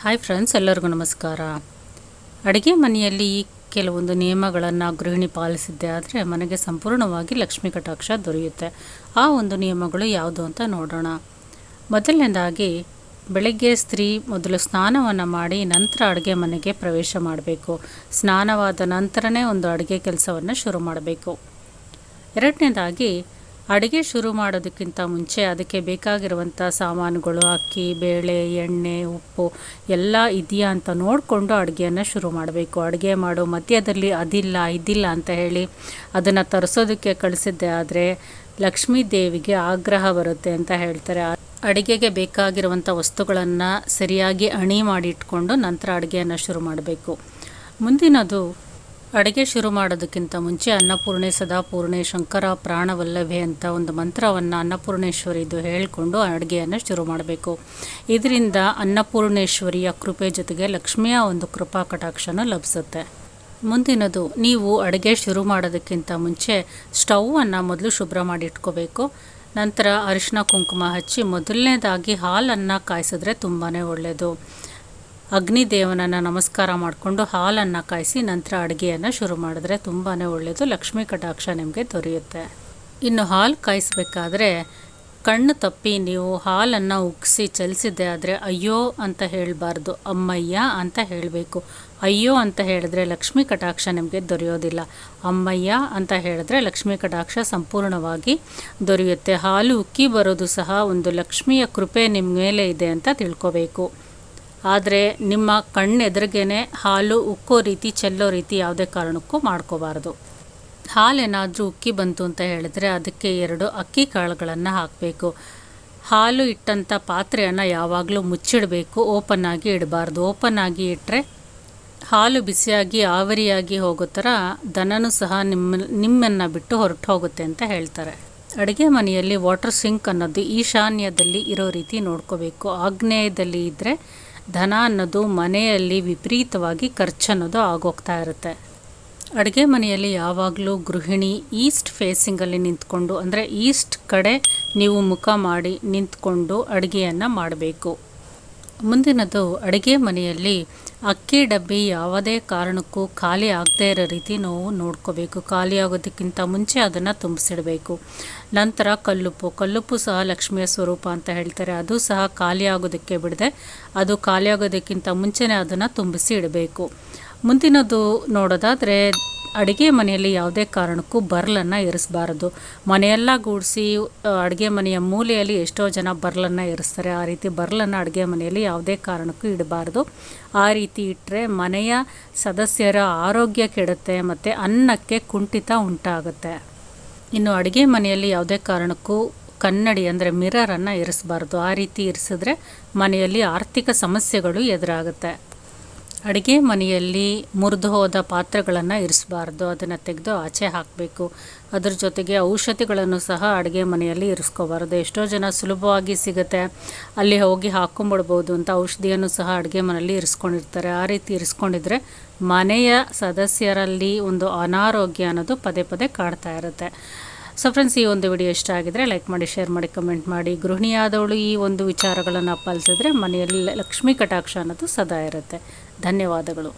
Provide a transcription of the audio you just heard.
Hi friends, ಎಲ್ಲರಿಗೂ ನಮಸ್ಕಾರ. ಅಡುಗೆ ಮನೆಯಲ್ಲಿ ಕೆಲವೊಂದು ನಿಯಮಗಳನ್ನು ಗೃಹಿಣಿ ಪಾಲಿಸಿದ್ದೆ ಆದರೆ ಮನೆಗೆ ಸಂಪೂರ್ಣವಾಗಿ ಲಕ್ಷ್ಮೀ ಕಟಾಕ್ಷ ದೊರೆಯುತ್ತೆ. ಆ ಒಂದು ನಿಯಮಗಳು ಯಾವುದು ಅಂತ ನೋಡೋಣ. ಮೊದಲನೇದಾಗಿ, ಬೆಳಗ್ಗೆ ಸ್ತ್ರೀ ಮೊದಲು ಸ್ನಾನವನ್ನು ಮಾಡಿ ನಂತರ ಅಡುಗೆ ಮನೆಗೆ ಪ್ರವೇಶ ಮಾಡಬೇಕು. ಸ್ನಾನವಾದ ನಂತರನೇ ಒಂದು ಅಡುಗೆ ಕೆಲಸವನ್ನು ಶುರು ಮಾಡಬೇಕು. ಎರಡನೇದಾಗಿ ಅಡುಗೆ ಶುರು ಮಾಡೋದಕ್ಕಿಂತ ಮುಂಚೆ ಅದಕ್ಕೆ ಬೇಕಾಗಿರುವಂಥ ಸಾಮಾನುಗಳು, ಅಕ್ಕಿ, ಬೇಳೆ, ಎಣ್ಣೆ, ಉಪ್ಪು ಎಲ್ಲ ಇದೆಯಾ ಅಂತ ನೋಡಿಕೊಂಡು ಅಡುಗೆಯನ್ನು ಶುರು ಮಾಡಬೇಕು. ಅಡುಗೆ ಮಾಡೋ ಮಧ್ಯದಲ್ಲಿ ಅದಿಲ್ಲ, ಇದಿಲ್ಲ ಅಂತ ಹೇಳಿ ಅದನ್ನು ತರಿಸೋದಕ್ಕೆ ಕಳಿಸಿದ್ದೆ. ಆದರೆ ಲಕ್ಷ್ಮೀ ದೇವಿಗೆ ಆಗ್ರಹ ಬರುತ್ತೆ ಅಂತ ಹೇಳ್ತಾರೆ. ಅಡುಗೆಗೆ ಬೇಕಾಗಿರುವಂಥ ವಸ್ತುಗಳನ್ನು ಸರಿಯಾಗಿ ಅಣಿ ಮಾಡಿ ಇಟ್ಕೊಂಡು ನಂತರ ಅಡುಗೆಯನ್ನು ಶುರು ಮಾಡಬೇಕು. ಮುಂದಿನದು ಅಡುಗೆ ಶುರು ಮಾಡೋದಕ್ಕಿಂತ ಮುಂಚೆ ಅನ್ನಪೂರ್ಣೆ, ಸದಾಪೂರ್ಣೆ, ಶಂಕರ, ಪ್ರಾಣವಲ್ಲಭೆ ಅಂತ ಒಂದು ಮಂತ್ರವನ್ನು ಅನ್ನಪೂರ್ಣೇಶ್ವರಿದು ಹೇಳಿಕೊಂಡು ಅಡುಗೆಯನ್ನು ಶುರು ಮಾಡಬೇಕು. ಇದರಿಂದ ಅನ್ನಪೂರ್ಣೇಶ್ವರಿಯ ಕೃಪೆ ಜೊತೆಗೆ ಲಕ್ಷ್ಮಿಯ ಒಂದು ಕೃಪಾ ಕಟಾಕ್ಷನ ಲಭಿಸುತ್ತೆ. ಮುಂದಿನದು, ನೀವು ಅಡುಗೆ ಶುರು ಮಾಡೋದಕ್ಕಿಂತ ಮುಂಚೆ ಸ್ಟೌವನ್ನು ಮೊದಲು ಶುಭ್ರ ಮಾಡಿ ಇಟ್ಕೋಬೇಕು. ನಂತರ ಅರಿಶಿನ ಕುಂಕುಮ ಹಚ್ಚಿ ಮೊದಲನೇದಾಗಿ ಹಾಲನ್ನು ಕಾಯಿಸಿದ್ರೆ ತುಂಬಾ ಒಳ್ಳೆಯದು ಅಗ್ನಿದೇವನನ್ನು ನಮಸ್ಕಾರ ಮಾಡಿಕೊಂಡು ಹಾಲನ್ನು ಕಾಯಿಸಿ ನಂತರ ಅಡುಗೆಯನ್ನು ಶುರು ಮಾಡಿದ್ರೆ ತುಂಬಾ ಒಳ್ಳೆಯದು ಲಕ್ಷ್ಮೀ ಕಟಾಕ್ಷ ನಿಮಗೆ ದೊರೆಯುತ್ತೆ. ಇನ್ನು ಹಾಲು ಕಾಯಿಸಬೇಕಾದ್ರೆ ಕಣ್ಣು ತಪ್ಪಿ ನೀವು ಹಾಲನ್ನು ಉಗ್ಸಿ ಚಲಿಸಿದ್ದೆ ಆದರೆ ಅಯ್ಯೋ ಅಂತ ಹೇಳಬಾರ್ದು, ಅಮ್ಮಯ್ಯ ಅಂತ ಹೇಳಬೇಕು. ಅಯ್ಯೋ ಅಂತ ಹೇಳಿದ್ರೆ ಲಕ್ಷ್ಮೀ ಕಟಾಕ್ಷ ನಿಮಗೆ ದೊರೆಯೋದಿಲ್ಲ. ಅಮ್ಮಯ್ಯ ಅಂತ ಹೇಳಿದ್ರೆ ಲಕ್ಷ್ಮೀ ಕಟಾಕ್ಷ ಸಂಪೂರ್ಣವಾಗಿ ದೊರೆಯುತ್ತೆ. ಹಾಲು ಉಕ್ಕಿ ಬರೋದು ಸಹ ಒಂದು ಲಕ್ಷ್ಮಿಯ ಕೃಪೆ ನಿಮ್ಮ ಮೇಲೆ ಇದೆ ಅಂತ ತಿಳ್ಕೋಬೇಕು. ಆದರೆ ನಿಮ್ಮ ಕಣ್ಣೆದುರಿಗೇನೆ ಹಾಲು ಉಕ್ಕೋ ರೀತಿ, ಚೆಲ್ಲೋ ರೀತಿ ಯಾವುದೇ ಕಾರಣಕ್ಕೂ ಮಾಡ್ಕೋಬಾರ್ದು. ಹಾಲೇನಾದರೂ ಉಕ್ಕಿ ಬಂತು ಅಂತ ಹೇಳಿದ್ರೆ ಅದಕ್ಕೆ ಎರಡು ಅಕ್ಕಿ ಕಾಳುಗಳನ್ನು ಹಾಕಬೇಕು. ಹಾಲು ಇಟ್ಟಂಥ ಪಾತ್ರೆಯನ್ನು ಯಾವಾಗಲೂ ಮುಚ್ಚಿಡಬೇಕು, ಓಪನ್ ಆಗಿ ಇಡಬಾರ್ದು. ಓಪನ್ ಆಗಿ ಇಟ್ಟರೆ ಹಾಲು ಬಿಸಿಯಾಗಿ, ಆವರಿಯಾಗಿ ಹೋಗೋ ಥರ ದನನೂ ಸಹ ನಿಮ್ಮ, ನಿಮ್ಮನ್ನು ಬಿಟ್ಟು ಹೊರಟು ಹೋಗುತ್ತೆ ಅಂತ ಹೇಳ್ತಾರೆ. ಅಡುಗೆ ಮನೆಯಲ್ಲಿ ವಾಟರ್ ಸಿಂಕ್ ಅನ್ನೋದು ಈಶಾನ್ಯದಲ್ಲಿ ಇರೋ ರೀತಿ ನೋಡ್ಕೋಬೇಕು. ಆಗ್ನೇಯದಲ್ಲಿ ಇದ್ದರೆ ಧನ ಅನ್ನೋದು ಮನೆಯಲ್ಲಿ ವಿಪರೀತವಾಗಿ ಖರ್ಚು ಅನ್ನೋದು ಆಗೋಗ್ತಾ ಇರುತ್ತೆ. ಅಡುಗೆ ಮನೆಯಲ್ಲಿ ಯಾವಾಗಲೂ ಗೃಹಿಣಿ ಈಸ್ಟ್ ಫೇಸಿಂಗಲ್ಲಿ ನಿಂತ್ಕೊಂಡು, ಅಂದರೆ ಈಸ್ಟ್ ಕಡೆ ನೀವು ಮುಖ ಮಾಡಿ ನಿಂತ್ಕೊಂಡು ಅಡುಗೆಯನ್ನು ಮಾಡಬೇಕು. ಮುಂದಿನದು ಅಡುಗೆ ಮನೆಯಲ್ಲಿ ಅಕ್ಕಿ ಡಬ್ಬಿ ಯಾವುದೇ ಕಾರಣಕ್ಕೂ ಖಾಲಿ ಆಗದೇ ಇರೋ ರೀತಿ ನಾವು ನೋಡ್ಕೋಬೇಕು. ಖಾಲಿ ಆಗೋದಕ್ಕಿಂತ ಮುಂಚೆ ಅದನ್ನು ತುಂಬಿಸಿಡಬೇಕು. ನಂತರ ಕಲ್ಲುಪ್ಪು. ಕಲ್ಲುಪ್ಪು ಸಹ ಲಕ್ಷ್ಮಿಯ ಸ್ವರೂಪ ಅಂತ ಹೇಳ್ತಾರೆ. ಅದು ಸಹ ಖಾಲಿ ಆಗೋದಕ್ಕೆ ಬಿಡದೆ ಅದು ಖಾಲಿ ಆಗೋದಕ್ಕಿಂತ ಮುಂಚೆನೇ ಅದನ್ನು ತುಂಬಿಸಿ ಇಡಬೇಕು. ಮುಂದಿನದು ನೋಡೋದಾದರೆ ಅಡುಗೆ ಮನೆಯಲ್ಲಿ ಯಾವುದೇ ಕಾರಣಕ್ಕೂ ಬರ್ಲನ್ನು ಇರಿಸಬಾರದು ಮನೆಯೆಲ್ಲ ಗೂಡಿಸಿ ಅಡುಗೆ ಮನೆಯ ಮೂಲೆಯಲ್ಲಿ ಎಷ್ಟೋ ಜನ ಬರ್ಲನ್ನು ಇರಿಸ್ತಾರೆ ಆ ರೀತಿ ಬರ್ಲನ್ನು ಅಡುಗೆ ಮನೆಯಲ್ಲಿ ಯಾವುದೇ ಕಾರಣಕ್ಕೂ ಇಡಬಾರ್ದು. ಆ ರೀತಿ ಇಟ್ಟರೆ ಮನೆಯ ಸದಸ್ಯರ ಆರೋಗ್ಯ ಕೆಡುತ್ತೆ ಮತ್ತು ಅನ್ನಕ್ಕೆ ಕುಂಠಿತ ಉಂಟಾಗುತ್ತೆ. ಇನ್ನು ಅಡುಗೆ ಮನೆಯಲ್ಲಿ ಯಾವುದೇ ಕಾರಣಕ್ಕೂ ಕನ್ನಡಿ ಅಂದರೆ ಮಿರರನ್ನು ಇರಿಸಬಾರ್ದು ಆ ರೀತಿ ಇರಿಸಿದ್ರೆ ಮನೆಯಲ್ಲಿ ಆರ್ಥಿಕ ಸಮಸ್ಯೆಗಳು ಎದುರಾಗುತ್ತೆ. ಅಡುಗೆ ಮನೆಯಲ್ಲಿ ಮುರಿದು ಹೋದ ಪಾತ್ರೆಗಳನ್ನು ಇರಿಸಬಾರ್ದು. ಅದನ್ನು ತೆಗೆದು ಆಚೆ ಹಾಕಬೇಕು. ಅದರ ಜೊತೆಗೆ ಔಷಧಿಗಳನ್ನು ಸಹ ಅಡುಗೆ ಮನೆಯಲ್ಲಿ ಇರಿಸ್ಕೋಬಾರ್ದು. ಎಷ್ಟೋ ಜನ ಸುಲಭವಾಗಿ ಸಿಗುತ್ತೆ. ಅಲ್ಲಿ ಹೋಗಿ ಹಾಕ್ಕೊಂಬಿಡ್ಬೋದು ಅಂತ ಔಷಧಿಯನ್ನು ಸಹ ಅಡುಗೆ ಮನೆಯಲ್ಲಿ ಇರಿಸ್ಕೊಂಡಿರ್ತಾರೆ. ಆ ರೀತಿ ಇರಿಸ್ಕೊಂಡಿದ್ರೆ ಮನೆಯ ಸದಸ್ಯರಲ್ಲಿ ಒಂದು ಅನಾರೋಗ್ಯ ಅನ್ನೋದು ಪದೇ ಪದೇ ಕಾಡ್ತಾ ಇರುತ್ತೆ. ಸೊ ಫ್ರೆಂಡ್ಸ್ ಈ ಒಂದು ವಿಡಿಯೋ ಇಷ್ಟ ಆಗಿದ್ರೆ ಲೈಕ್ ಮಾಡಿ ಶೇರ್ ಮಾಡಿ ಕಮೆಂಟ್ ಮಾಡಿ. ಗೃಹಿಣಿಯಾದವಳು ಈ ಒಂದು ವಿಚಾರಗಳನ್ನು ಪಾಲಿಸಿದ್ರೆ ಮನೆಯಲ್ಲಿ ಲಕ್ಷ್ಮೀ ಕಟಾಕ್ಷ ಅನ್ನೋದು ಸದಾ ಇರುತ್ತೆ. ಧನ್ಯವಾದಗಳು.